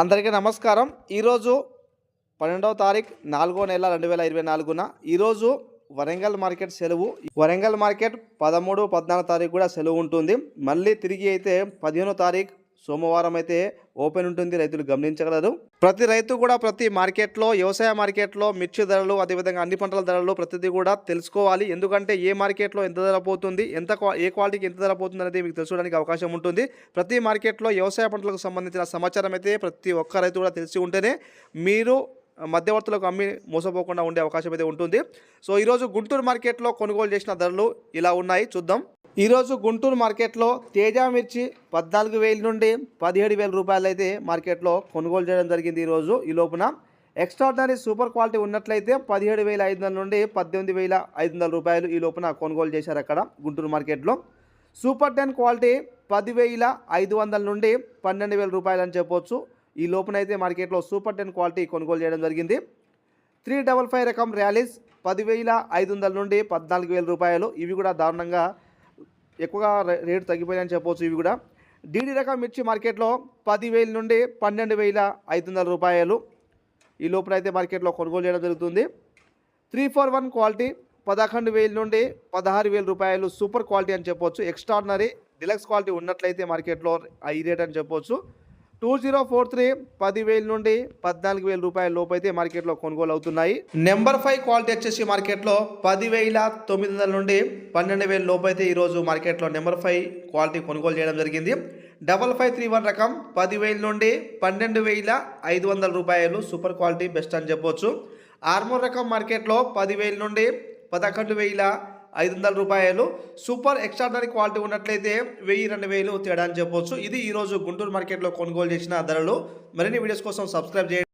అందరికీ నమస్కారం. ఈరోజు పన్నెండవ తారీఖు నాలుగో నెల రెండు వేల ఇరవై నాలుగున ఈరోజు వరంగల్ మార్కెట్ సెలవు. వరంగల్ మార్కెట్ పదమూడు పద్నాలుగు తారీఖు కూడా సెలవు ఉంటుంది. మళ్ళీ తిరిగి అయితే పదిహేనో తారీఖు సోమవారం అయితే ఓపెన్ ఉంటుంది రైతులు గమనించగలరు. ప్రతి రైతు కూడా ప్రతి మార్కెట్లో వ్యవసాయ మార్కెట్లో మిర్చి ధరలు అదేవిధంగా అన్ని పంటల ధరలు ప్రతిదీ కూడా తెలుసుకోవాలి. ఎందుకంటే ఏ మార్కెట్లో ఎంత ధర పోతుంది ఎంత ఏ క్వాలిటీకి ఎంత ధర పోతుంది అనేది మీకు తెలుసుకోవడానికి అవకాశం ఉంటుంది. ప్రతి మార్కెట్లో వ్యవసాయ పంటలకు సంబంధించిన సమాచారం అయితే ప్రతి ఒక్క రైతు కూడా తెలిసి ఉంటేనే మీరు మధ్యవర్తులకు అమ్మి మోసపోకుండా ఉండే అవకాశం అయితే ఉంటుంది. సో ఈరోజు గుంటూరు మార్కెట్లో కొనుగోలు చేసిన ధరలు ఇలా ఉన్నాయి. చూద్దాం. ఈరోజు గుంటూరు మార్కెట్లో తేజ మిర్చి పద్నాలుగు వేల నుండి పదిహేడు వేల రూపాయలు అయితే మార్కెట్లో కొనుగోలు చేయడం జరిగింది ఈరోజు. ఈ లోపున ఎక్స్ట్రాడినరీ సూపర్ క్వాలిటీ ఉన్నట్లయితే పదిహేడు వేల ఐదు వందల నుండి పద్దెనిమిది వేల ఐదు వందల రూపాయలు ఈ లోపున కొనుగోలు చేశారు అక్కడ గుంటూరు మార్కెట్లో. సూపర్ టెన్ క్వాలిటీ పదివేల ఐదు వందల నుండి పన్నెండు వేల రూపాయలు అని చెప్పొచ్చు. ఈ లోపునైతే మార్కెట్లో సూపర్ టెన్ క్వాలిటీ కొనుగోలు చేయడం జరిగింది. త్రీ డబల్ ఫైవ్ రకం ర్యాలీస్ పదివేల ఐదు వందల నుండి పద్నాలుగు వేల రూపాయలు. ఇవి కూడా దారుణంగా ఎక్కువగా రేటు తగ్గిపోయాయని చెప్పవచ్చు ఇవి కూడా. డీడీ రకం మిర్చి మార్కెట్లో పదివేల నుండి పన్నెండు వేల ఐదు వందల రూపాయలు. ఈ లోపల అయితే మార్కెట్లో కొనుగోలు చేయడం జరుగుతుంది. త్రీ ఫోర్ వన్ క్వాలిటీ పదకొండు వేల నుండి పదహారు వేల రూపాయలు సూపర్ క్వాలిటీ అని చెప్పొచ్చు ఎక్స్ట్రాడినరీ డిలక్స్ క్వాలిటీ ఉన్నట్లయితే మార్కెట్లో ఈ రేట్ అని చెప్పొచ్చు టూ జీరో ఫోర్ త్రీ పదివేల నుండి పద్నాలుగు వేల రూపాయల లోపు అయితే మార్కెట్లో కొనుగోలు అవుతున్నాయి. నెంబర్ ఫైవ్ క్వాలిటీ వచ్చేసి మార్కెట్లో పదివేల తొమ్మిది వందల నుండి పన్నెండు వేల లోపు అయితే ఈరోజు మార్కెట్లో నెంబర్ ఫైవ్ క్వాలిటీ కొనుగోలు చేయడం జరిగింది. డబల్ ఫైవ్ త్రీ వన్ రకం పదివేల నుండి పన్నెండు వేల ఐదు వందల రూపాయలు సూపర్ క్వాలిటీ బెస్ట్ అని చెప్పొచ్చు. ఆర్మోర్ రకం మార్కెట్లో పదివేల నుండి పదకొండు వేల ఐదు వందల రూపాయలు. సూపర్ ఎక్స్ట్రాడనరీ క్వాలిటీ ఉన్నట్లయితే వెయ్యి రెండు వేలు తేడా అని చెప్పొచ్చు. ఇది ఈరోజు గుంటూరు మార్కెట్లో కొనుగోలు చేసిన ధరలు. మరిన్ని వీడియోస్ కోసం సబ్స్క్రైబ్ చేయండి.